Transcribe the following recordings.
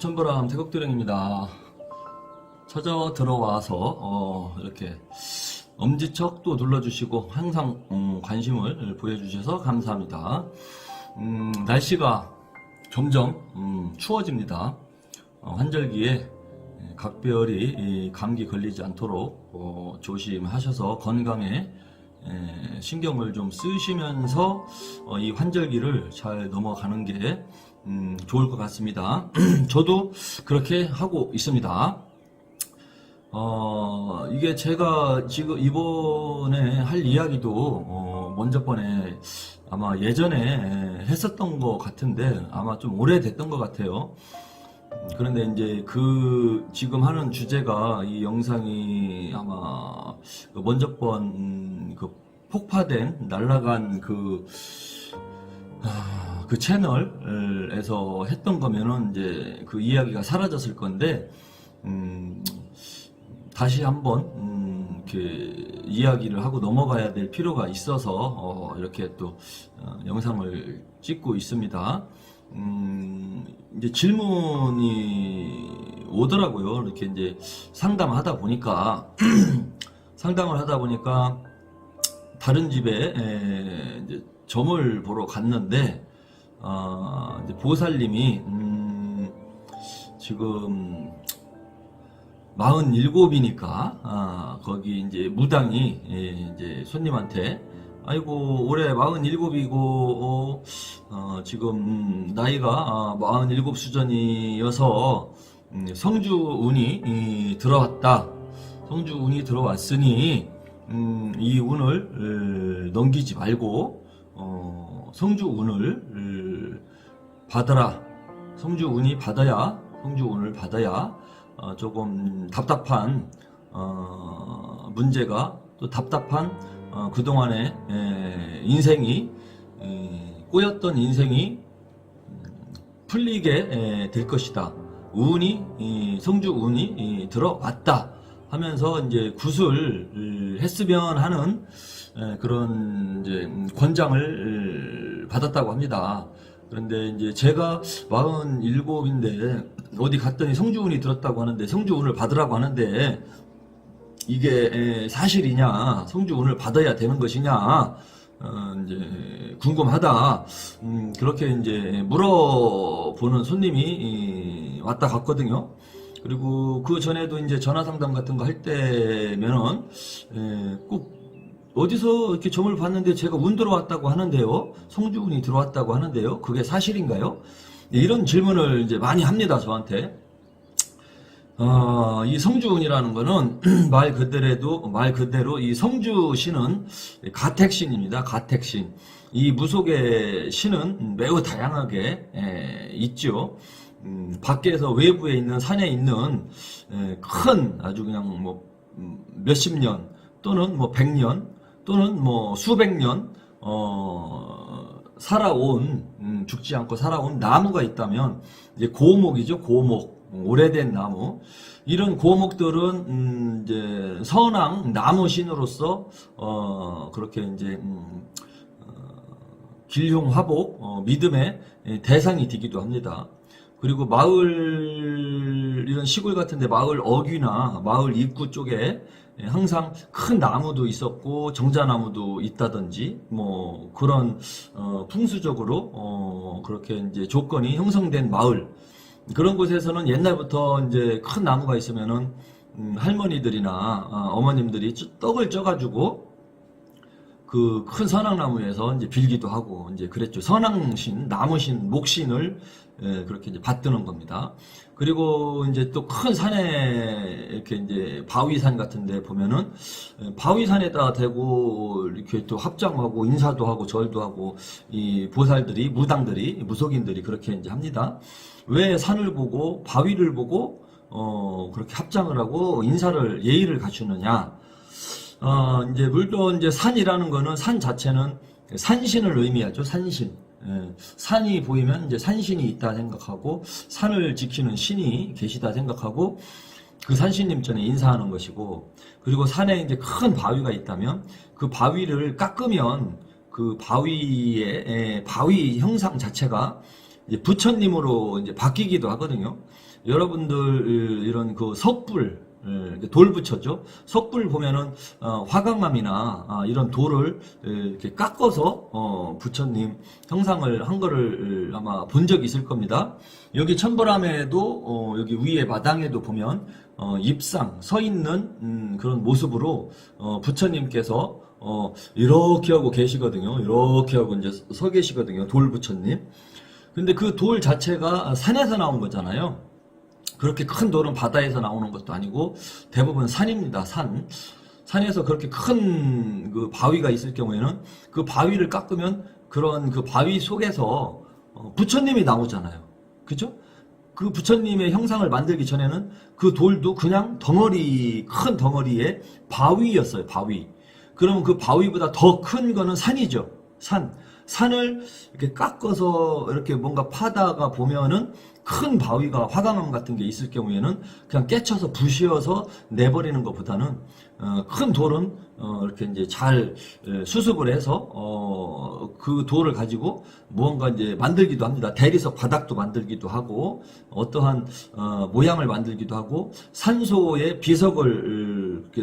천보람 태국도령입니다. 찾아 들어와서 어, 이렇게 엄지척 또 눌러주시고 항상 음, 관심을 보여주셔서 감사합니다. 음, 날씨가 점점 음, 추워집니다. 어, 환절기에 각별히 이 감기 걸리지 않도록 어, 조심하셔서 건강에 에, 신경을 좀 쓰시면서 어, 이 환절기를 잘 넘어가는 게 음, 좋을 것 같습니다. 저도 그렇게 하고 있습니다. 어, 이게 제가 지금 이번에 할 이야기도 어, 먼저 번에 아마 예전에 했었던 것 같은데 아마 좀 오래됐던 것 같아요. 그런데 이제 그 지금 하는 주제가 이 영상이 아마 그 먼저 번그 폭파된 날라간 그, 아, 그 채널에서 했던 거면은 이제 그 이야기가 사라졌을 건데 음, 다시 한번 음, 이렇게 이야기를 하고 넘어가야 될 필요가 있어서 어, 이렇게 또 어, 영상을 찍고 있습니다. 음, 이제 질문이 오더라고요. 이렇게 이제 상담하다 보니까 상담을 하다 보니까 다른 집에 에, 이제 점을 보러 갔는데 어, 보살님이 음, 지금 47이니까 아, 거기 이제 무당이 예, 이제 손님한테 아이고 올해 47이고 어, 어, 지금 음, 나이가 아, 47 수준이어서 음, 성주 운이 이, 들어왔다. 성주 운이 들어왔으니 음, 이 운을 에, 넘기지 말고 어, 성주 운을 에, 받아라. 성주 운이 받아야 성주 운을 받아야 어, 조금 답답한 어, 문제가 또 답답한 어, 그동안의 에, 인생이 에, 꼬였던 인생이 음, 풀리게 에, 될 것이다. 운이 이, 성주 운이 이, 들어왔다 하면서 이제 구슬을 했으면 하는 에, 그런 이제 음, 권장을 받았다고 합니다. 그런데 이제 제가 47인데 어디 갔더니 성주운이 들었다고 하는데 성주운을 받으라고 하는데 이게 에, 사실이냐 성주운을 받아야 되는 것이냐 어, 이제 궁금하다 음, 그렇게 이제 물어보는 손님이 이, 왔다 갔거든요. 그리고 그 전에도 이제 전화 상담 같은 거 할 때면은 에, 꼭 어디서 이렇게 점을 봤는데 제가 운 들어왔다고 하는데요. 성주운이 들어왔다고 하는데요. 그게 사실인가요? 이런 질문을 이제 많이 합니다, 저한테. 어, 이 성주운이라는 거는 말 그대로도, 말 그대로 이 성주 신은 가택신입니다. 가택신. 이 무속의 신은 매우 다양하게 에, 있죠. 음, 밖에서 외부에 있는 산에 있는 에, 큰 아주 그냥 뭐 음, 몇십 년 또는 뭐 백년 또는 뭐 수백 년 어, 살아온 음, 죽지 않고 살아온 나무가 있다면 이제 고목이죠 고목 오래된 나무 이런 고목들은 음, 이제 선왕 나무 신으로서 어, 그렇게 이제 음, 어, 길흉화복 어, 믿음의 대상이 되기도 합니다. 그리고 마을 이런 시골 같은데 마을 어귀나 마을 입구 쪽에 항상 큰 나무도 있었고 정자나무도 있다든지 뭐 그런 어, 풍수적으로 어, 그렇게 이제 조건이 형성된 마을. 그런 곳에서는 옛날부터 이제 큰 나무가 있으면은 음, 할머니들이나 어, 머님들이 떡을 쪄가지고 그 큰 선악나무에서 이제 빌기도 하고 이제 그랬죠. 선악신, 나무신, 목신을 예, 그렇게 이제 받드는 겁니다. 그리고 이제 또 큰 산에 이렇게 이제 바위산 같은데 보면은 예, 바위산에다 대고 이렇게 또 합장하고 인사도 하고 절도 하고 이 보살들이 무당들이 무속인들이 그렇게 이제 합니다. 왜 산을 보고 바위를 보고 어 그렇게 합장을 하고 인사를 예의를 갖추느냐? 어, 이제 물론 이제 산이라는 거는 산 자체는 산신을 의미하죠. 산신. 예, 산이 보이면 이제 산신이 있다 생각하고 산을 지키는 신이 계시다 생각하고 그 산신님 전에 인사하는 것이고 그리고 산에 이제 큰 바위가 있다면 그 바위를 깎으면 그 바위의 예, 바위 형상 자체가 이제 부처님으로 이제 바뀌기도 하거든요. 여러분들 이런 그 석불 예, 돌 붙였죠. 석불 보면은 어, 화강암이나 아, 이런 돌을 예, 이렇게 깎아서 어, 부처님 형상을 한 거를 아마 본 적이 있을 겁니다. 여기 천벌암에도 어, 여기 위에 마당에도 보면 어, 입상 서 있는 음, 그런 모습으로 어, 부처님께서 어, 이렇게 하고 계시거든요. 이렇게 하고 이제 서 계시거든요. 돌 부처님. 근데 그 돌 자체가 산에서 나온 거잖아요. 그렇게 큰 돌은 바다에서 나오는 것도 아니고 대부분 산입니다. 산. 산에서 그렇게 큰 그 바위가 있을 경우에는 그 바위를 깎으면 그런 그 바위 속에서 어, 부처님이 나오잖아요. 그죠? 그 부처님의 형상을 만들기 전에는 그 돌도 그냥 덩어리, 큰 덩어리의 바위였어요. 바위. 그러면 그 바위보다 더 큰 거는 산이죠. 산. 산을 이렇게 깎아서 이렇게 뭔가 파다가 보면은 큰 바위가 화강암 같은 게 있을 경우에는 그냥 깨쳐서 부시어서 내버리는 것보다는 어, 큰 돌은 어, 이렇게 이제 잘 에, 수습을 해서 어, 그 돌을 가지고 무언가 이제 만들기도 합니다. 대리석 바닥도 만들기도 하고 어떠한 어, 모양을 만들기도 하고 산소의 비석을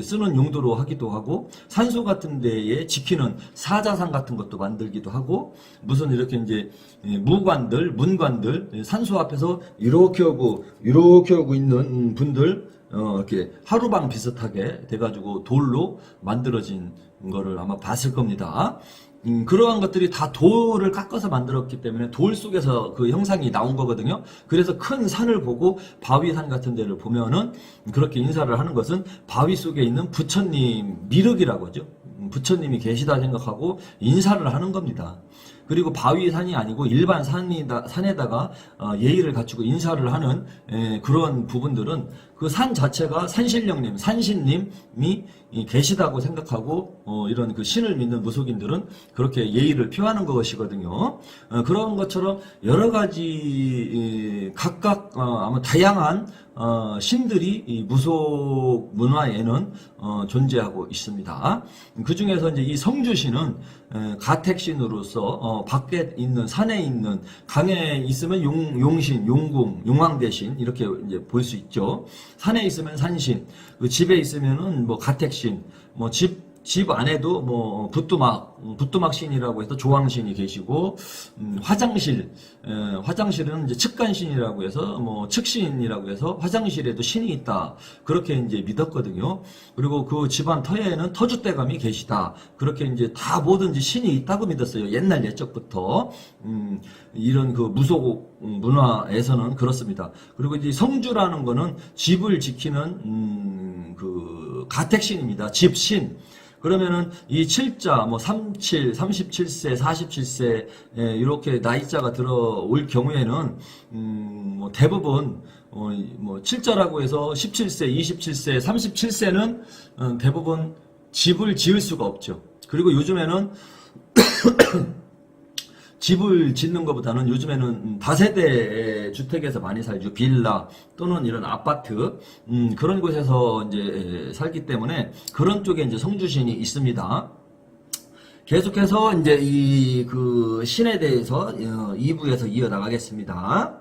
쓰는 용도로 하기도 하고 산소 같은 데에 지키는 사자상 같은 것도 만들기도 하고 무슨 이렇게 이제 예, 무관들 문관들 예, 산소 앞에서 이렇게 하고 이렇게 하고 있는 분들 어, 이렇게 하루방 비슷하게 돼가지고 돌로 만들어진 거를 아마 봤을 겁니다. 음, 그러한 것들이 다 돌을 깎아서 만들었기 때문에 돌 속에서 그 형상이 나온 거거든요. 그래서 큰 산을 보고 바위산 같은 데를 보면은 그렇게 인사를 하는 것은 바위 속에 있는 부처님 미륵이라고 하죠. 음, 부처님이 계시다 생각하고 인사를 하는 겁니다. 그리고 바위 산이 아니고 일반 산이다, 산에다가 어, 예의를 갖추고 인사를 하는 에, 그런 부분들은 그 산 자체가 산신령님, 산신님이 이 계시다고 생각하고 어, 이런 그 신을 믿는 무속인들은 그렇게 예의를 표하는 것이거든요. 어, 그런 것처럼 여러 가지 이, 각각 어, 아마 다양한 어, 신들이 이 무속 문화에는 어, 존재하고 있습니다. 그 중에서 이제 이 성주신은 에, 가택신으로서 어, 밖에 있는 산에 있는 강에 있으면 용, 용신, 용궁, 용왕대신 이렇게 이제 볼 수 있죠. 산에 있으면 산신, 그 집에 있으면은 뭐 가택신, 뭐집 집 안에도 뭐 부뚜막 음, 부뚜막 신이라고 해서 조왕 신이 계시고 음, 화장실 에, 화장실은 이제 측간 신이라고 해서 뭐 측신이라고 해서 화장실에도 신이 있다 그렇게 이제 믿었거든요. 그리고 그 집안 터에는 터줏대감이 계시다 그렇게 이제 다 뭐든지 신이 있다고 믿었어요. 옛날 옛적부터 음, 이런 그 무속 문화에서는 그렇습니다. 그리고 이제 성주라는 거는 집을 지키는 음, 그 가택신입니다. 집신. 그러면은 이 7자 뭐 37, 37세, 47세 예, 이렇게 나이자가 들어올 경우에는 음, 뭐 대부분 어, 뭐 7자라고 해서 17세, 27세, 37세는 어, 대부분 집을 지을 수가 없죠. 그리고 요즘에는 집을 짓는 것보다는 요즘에는 다세대 주택에서 많이 살죠. 빌라 또는 이런 아파트 음, 그런 곳에서 이제 살기 때문에 그런 쪽에 이제 성주신이 있습니다. 계속해서 이제 이 그 신에 대해서 2부에서 이어나가겠습니다.